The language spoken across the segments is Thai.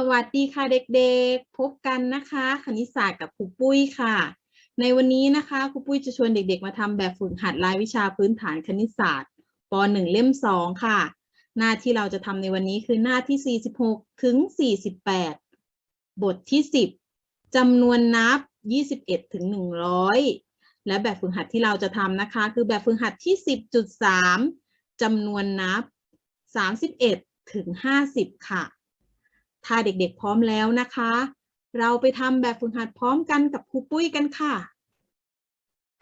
สวัสดีค่ะเด็กๆ พบกันนะคะ คณิตศาสตร์กับครูปุ้ยค่ะ ในวันนี้นะคะครูปุ้ยจะชวนเด็กๆ มาทำแบบฝึกหัดรายวิชาพื้นฐานคณิตศาสตร์ป .1 เล่ม 2 ค่ะ หน้าที่เราจะทำในวันนี้คือหน้าที่ 46 ถึง 48 บทที่ 10จำนวนนับ 21 ถึง 100 และแบบฝึกหัดที่เราจะทำนะคะ คือแบบฝึกหัดที่ 10.3จำนวนนับ 31 ถึง 50 ค่ะ ถ้าเด็กๆพร้อมแล้วนะคะ เราไปทำแบบฝึกหัดพร้อมกันกับครูปุ้ยกันค่ะ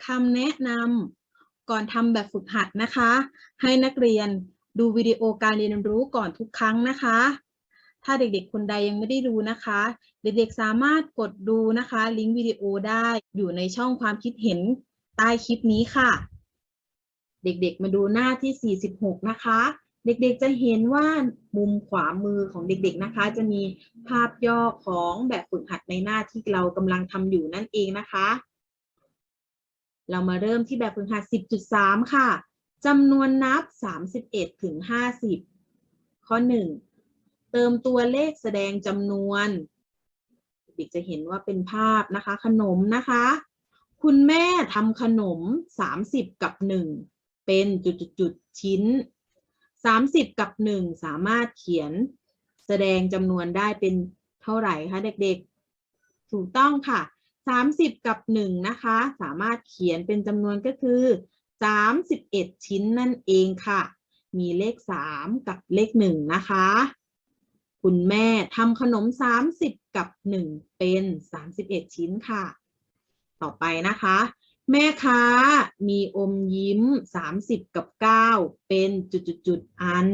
คำแนะนำก่อนทำแบบฝึกหัดนะคะ ให้นักเรียนดูวิดีโอการเรียนรู้ก่อนทุกครั้งนะคะ ถ้าเด็กๆ คนใดยังไม่ได้ดูนะคะ เด็กๆ สามารถกดดูนะคะ ลิงก์วิดีโอได้อยู่ในช่องความคิดเห็นใต้คลิปนี้ค่ะ เด็กๆ มาดูหน้าที่ 46 นะคะ เด็กๆจะเห็นว่ามุมขวามือของเด็กๆนะคะ จะมีภาพย่อของแบบฝึกหัดในหน้าที่เรากำลังทำอยู่นั่นเองนะคะ เรามาเริ่มที่แบบฝึกหัด 10.3 ค่ะจำนวนนับ 31 ถึง 50 ข้อ 1 เติมตัวเลขแสดงจำนวน เด็กจะเห็นว่าเป็นภาพนะคะ ขนมนะคะ คุณแม่ทำขนม 30 กับ 1 เป็นจุดๆชิ้น 30 กับ 1 สามารถเขียนแสดงจำนวนได้เป็นเท่าไหร่คะเด็กๆ ถูกต้องค่ะ 30 กับ 1 นะคะ สามารถเขียนเป็นจำนวนก็คือ 31 ชิ้นนั่นเองค่ะ มีเลข 3 กับเลข 1 นะคะ คุณแม่ทำขนม 30 กับ 1 เป็น 31 ชิ้นค่ะ ต่อไปนะคะ แม่ค้ามีอมยิ้ม 30 กับ 9 เป็นจุดๆๆอัน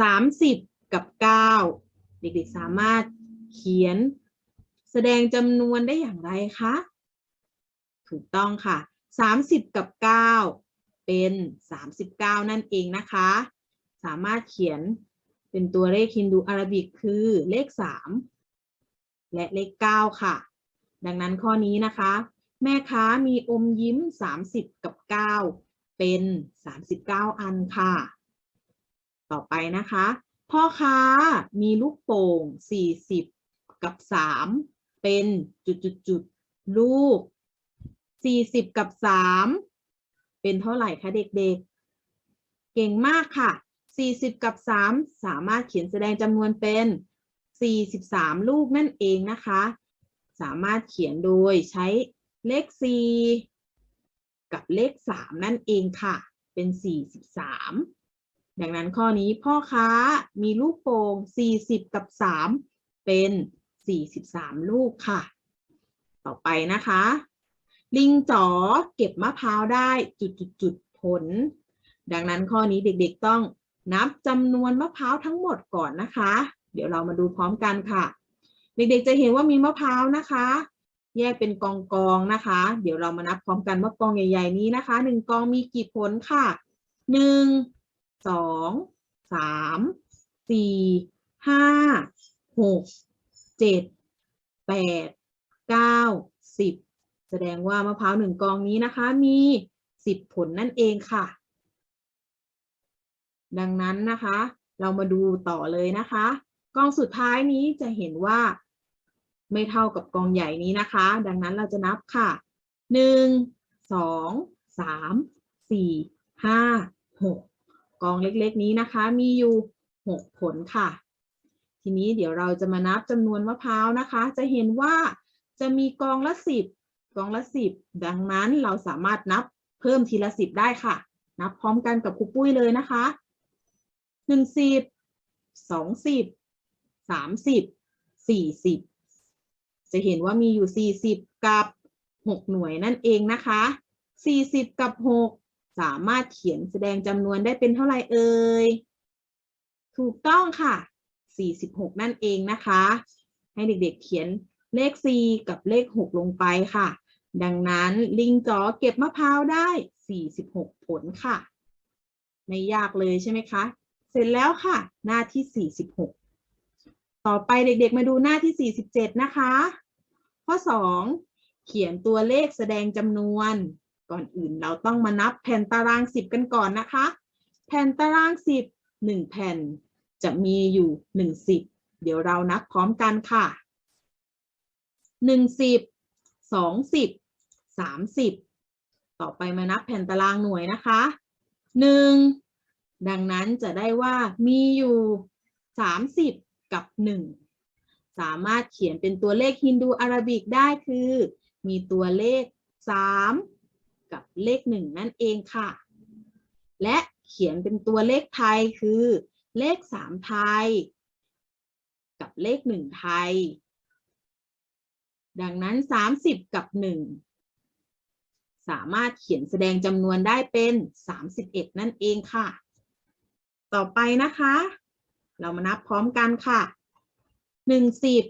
30 กับ 9 เด็กๆสามารถเขียนแสดงจำนวนได้อย่างไรคะ ถูกต้องค่ะ 30 กับ 9 เป็น 39 นั่นเองนะคะ สามารถเขียนเป็นตัวเลขฮินดูอาราบิกคือเลข 3 และเลข 9 ค่ะ ดังนั้นข้อนี้นะคะ แม่ค้ามีอมยิ้ม 30 กับ 9 เป็น 39 อันค่ะ ต่อไปนะคะ พ่อค้ามีลูกโป่ง 40 กับ 3 เป็นจุดๆๆลูก 40 กับ 3 เป็นเท่าไหร่คะเด็กๆ เก่งมากค่ะ 40 กับ 3 สามารถเขียนแสดงจำนวนเป็น 43 ลูกนั่นเองนะคะ สามารถเขียนโดยใช้ เลข 4 กับเลข 3 นั่นเองค่ะ เป็น 43 ดังนั้นข้อนี้พ่อค้ามีลูกโป่ง 40 กับ 3 เป็น 43 ลูกค่ะ ต่อไปนะคะ ลิงจ๋อเก็บมะพร้าวได้จุดๆๆผล ดังนั้นข้อนี้เด็กๆต้องนับจำนวนมะพร้าวทั้งหมดก่อนนะคะ เดี๋ยวเรามาดูพร้อมกันค่ะ เด็กๆจะเห็นว่ามีมะพร้าวนะคะ แยกเป็นกองกองๆนะคะ เดี๋ยวเรามานับพร้อมกันว่ากองใหญ่ ๆ นี้นะคะหนึ่งกองมีกี่ผลค่ะหนึ่งสองสามสี่ห้าหกเจ็ดแปดเก้าสิบแสดงว่ามะพร้าวหนึ่งกองนี้นะคะ มีสิบผลนั่นเองค่ะ ดังนั้นนะคะ เรามาดูต่อเลยนะคะ กองสุดท้ายนี้จะเห็นว่า ไม่เท่ากับกองใหญ่นี้นะคะ ดังนั้นเราจะนับค่ะ 1 2 3 4 5 6 กองเล็กๆนี้นะคะ มีอยู่ 6 ผลค่ะ ทีนี้เดี๋ยวเราจะมานับจำนวนมะพร้าวนะคะ จะเห็นว่าจะมีกองละ 10 กองละ 10 ดังนั้นเราสามารถนับเพิ่มทีละ 10 ได้ค่ะ นับพร้อมกันกับครูปุ้ยเลยนะคะ1 10 20 30 40 จะเห็นว่ามีอยู่สี่สิบกับหกหน่วยนั่นเองนะคะสี่สิบกับหกสามารถเขียนแสดงจำนวนได้เป็นเท่าไหร่เอ่ย ถูกต้องค่ะ 46 นั่นเองนะคะ ให้เด็กๆเขียนเลข 4 กับเลข 6 ลงไปค่ะ ดังนั้นลิงจ๋อเก็บมะพร้าวได้ 46 ผลค่ะ ไม่ยากเลยใช่ไหมคะ เสร็จแล้วค่ะ หน้าที่ 46 ต่อไปเด็กๆมาดูหน้าที่ 47 นะคะ ข้อ 2 เขียนตัวเลขแสดงจำนวน ก่อนอื่นเราต้องมานับแผ่นตาราง 10 กันก่อนนะคะ แผ่นตาราง 10 1 แผ่นจะมีอยู่ 1 10 เดี๋ยวเรานับพร้อมกันค่ะหนึ่งสิบสองสิบสามสิบต่อไปมานับแผ่นตารางหน่วยนะคะหนึ่งดังนั้นจะได้ว่ามีอยู่สามสิบกับหนึ่ง สามารถเขียนเป็นตัวเลขฮินดูอาราบิกได้คือ มีตัวเลขสามกับเลขหนึ่งนั่นเองค่ะ และเขียนเป็นตัวเลขไทยคือ เลขสามไทย กับเลขหนึ่งไทย ดังนั้นสามสิบกับหนึ่งสามารถเขียนแสดงจำนวนได้เป็นสามสิบเอ็ดนั่นเองค่ะ ต่อไปนะคะ เรามานับพร้อมกันค่ะ หนึ่งสิบ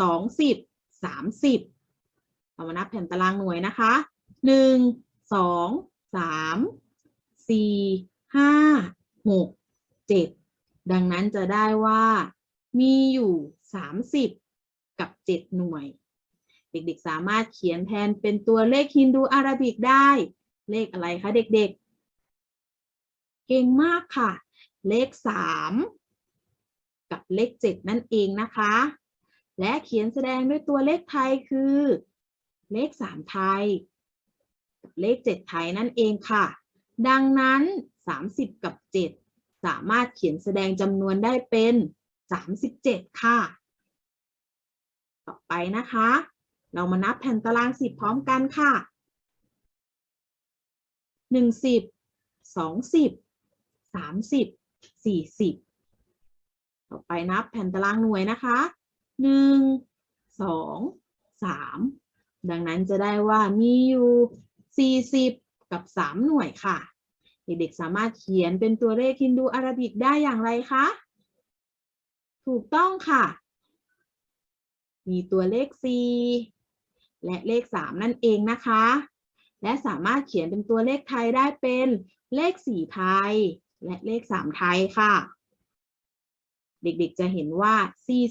สองสิบสามสิบเรามานับแผ่นตารางหน่วยนะคะหนึ่งสองสามสี่ห้าหกเจ็ดดังนั้นจะได้ว่ามีอยู่สามสิบกับเจ็ดหน่วย เด็กๆสามารถเขียนแทนเป็นตัวเลขฮินดูอาราบิกได้ เลขอะไรคะเด็กๆ เก่งมากค่ะ เลขสาม กับเลข 7 นั่นเองนะคะ และเขียนแสดงด้วยตัวเลขไทยคือ เลข 3 ไทยกับเลข 7 ไทยนั่นเองค่ะ ดังนั้น 30 กับ 7 สามารถเขียนแสดงจำนวนได้เป็น 37 ค่ะ ต่อไปนะคะ เรามานับแผ่นตาราง 10 พร้อมกันค่ะ 1 10 2 10 30 40 ต่อไปนับแผ่นตารางหน่วยนะคะหนึ่งสองสามดังนั้นจะได้ว่ามีอยู่สี่สิบกับสามหน่วยค่ะ เด็กๆสามารถเขียนเป็นตัวเลขฮินดูอาราบิกได้อย่างไรคะ ถูกต้องค่ะ มีตัวเลข 4 และเลข 3 นั่นเองนะคะ และสามารถเขียนเป็นตัวเลขไทยได้เป็นเลข 4 ไทย และเลข 3 ไทยค่ะ เด็กๆจะเห็นว่า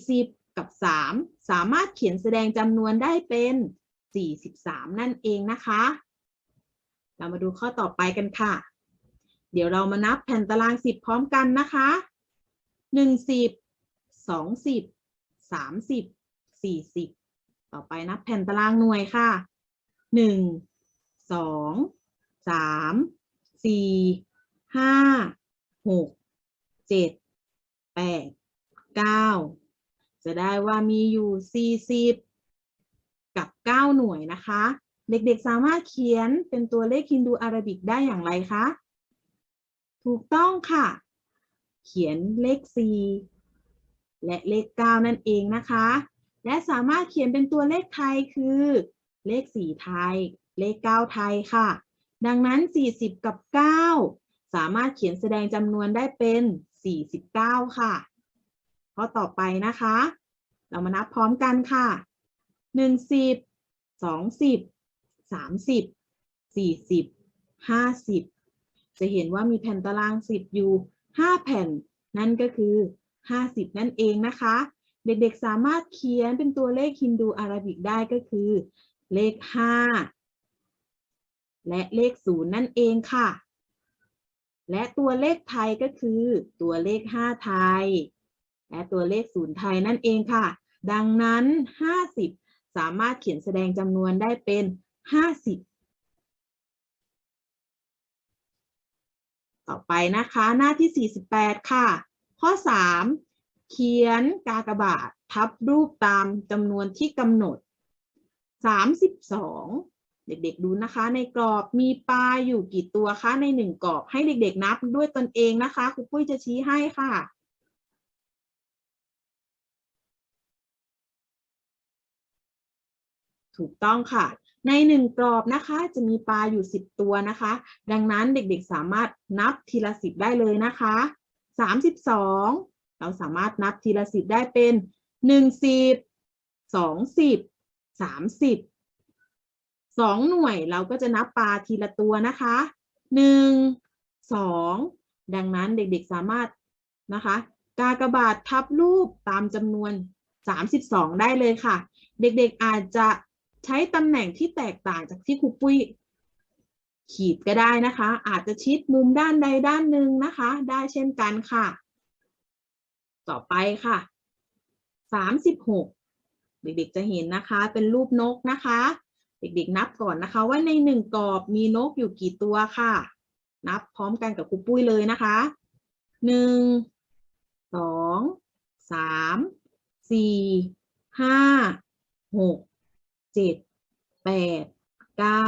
40 กับ 3 สามารถเขียนแสดงจำนวนได้เป็น 43 นั่นเองนะคะ เรามาดูข้อต่อไปกันค่ะ เดี๋ยวเรามานับแผ่นตาราง 10 พร้อมกันนะคะ 1 10 20 30 40 ต่อไปนับแผ่นตารางหน่วยค่ะ 1 2 3 4 5 6 7 แปดเก้าจะได้ว่ามีอยู่สี่สิบกับเก้าหน่วยนะคะ เด็กๆสามารถเขียนเป็นตัวเลขฮินดูอาราบิกได้อย่างไรคะ ถูกต้องค่ะ เขียนเลขสี่และเลขเก้านั่นเองนะคะ และสามารถเขียนเป็นตัวเลขไทยคือ เลขสี่ไทย เลขเก้าไทยค่ะ ดังนั้น 40 กับ 9 สามารถเขียนแสดงจำนวนได้เป็น 49 ค่ะ ข้อต่อไปนะคะ เรามานับพร้อมกันค่ะ 10 20 30 40 50 จะเห็นว่ามีแผ่นตาราง 10 อยู่ 5 แผ่น นั่นก็คือ 50 นั่นเองนะคะ เด็กๆสามารถเขียนเป็นตัวเลขฮินดูอาราบิกได้ก็คือ เลข 5 และเลข 0 นั่นเองค่ะ และตัวเลขไทยก็คือตัวเลข 5 ไทย และตัวเลข0ไทยนั่นเองค่ะ ดังนั้น 50 สามารถเขียนแสดงจำนวนได้เป็น 50 ต่อไปนะคะหน้าที่ 48 ค่ะ ข้อ 3 เขียนกากบาททับรูปตามจำนวนที่กำหนด 32 เด็กๆดูนะคะ ในกรอบมีปลาอยู่กี่ตัวคะในหนึ่งกรอบให้เด็กๆนับด้วยตนเองนะคะครูปุ้ยจะชี้ให้ค่ะถูกต้องค่ะ ในหนึ่งกรอบนะคะจะมีปลาอยู่ 10 ตัวนะคะ ดังนั้นเด็กๆสามารถนับทีละสิบได้เลยนะคะ 32 เราสามารถนับทีละสิบได้เป็นหนึ่งสิบ สองหน่วยเราก็จะนับปลาทีละตัวนะคะหนึ่งสองดังนั้นเด็กๆสามารถนะคะ กากบาททับรูปตามจำนวน 32 ได้เลยค่ะ เด็กๆอาจจะใช้ตำแหน่งที่แตกต่างจากที่ครูปุ้ยขีดก็ได้นะคะ อาจจะชิดมุมด้านใดด้านหนึ่งนะคะ ได้เช่นกันค่ะ ต่อไปค่ะสามสิบหกเด็กๆจะเห็นนะคะเป็นรูปนกนะคะ เด็กๆนับก่อนนะคะ ว่าในหนึ่งกรอบมีนกอยู่กี่ตัวค่ะ นับพร้อมกันกับครูปุ้ยเลยนะคะหนึ่งสองสามสี่ห้าหกเจ็ดแปดเก้า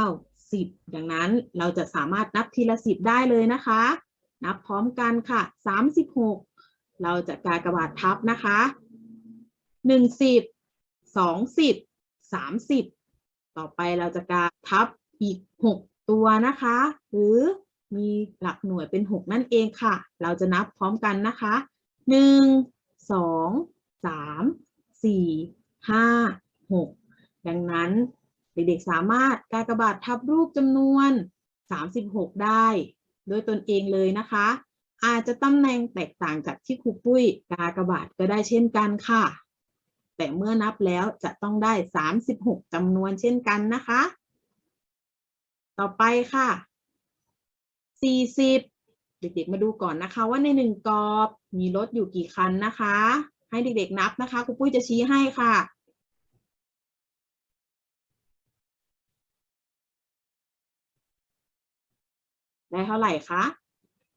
สิบดังนั้นเราจะสามารถนับทีละสิบได้เลยนะคะ นับพร้อมกันค่ะสามสิบหกเราจะกากระบาททับนะคะหนึ่งสิบสองสิบสามสิบ ต่อไปเราจะกาทับอีกหกตัวนะคะ หรือมีหลักหน่วยเป็นหกนั่นเองค่ะ เราจะนับพร้อมกันนะคะหนึ่งสองสามสี่ห้าหกดังนั้นเด็กๆสามารถกากบาททับรูปจำนวน 36 ได้โดยตนเองเลยนะคะ อาจจะตำแหน่งแตกต่างจากที่ครูปุ้ยกากบาทก็ได้เช่นกันค่ะ แต่เมื่อนับแล้วจะต้องได้ 36จำนวนเช่นกันนะคะ ต่อไปค่ะ 40 เด็กๆมาดูก่อนนะคะ ว่าในหนึ่งกรอบมีรถอยู่กี่คันนะคะ ให้เด็กๆนับนะคะครูปุ้ยจะชี้ให้ค่ะได้เท่าไหร่คะ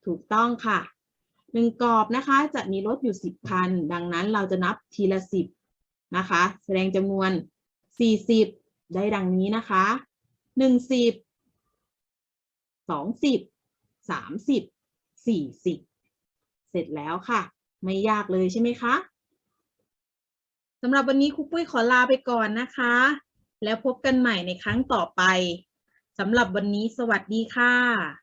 ถูกต้องค่ะหนึ่งกรอบนะคะ จะมีรถอยู่สิบคัน ดังนั้นเราจะนับทีละสิบ นะคะ แสดงจำนวนสี่สิบได้ดังนี้นะคะหนึ่งสิบสองสิบสามสิบสี่สิบเสร็จแล้วค่ะ ไม่ยากเลยใช่ไหมคะสำหรับวันนี้ครูปุ้ยขอลาไปก่อนนะคะ แล้วพบกันใหม่ในครั้งต่อไปสำหรับวันนี้สวัสดีค่ะ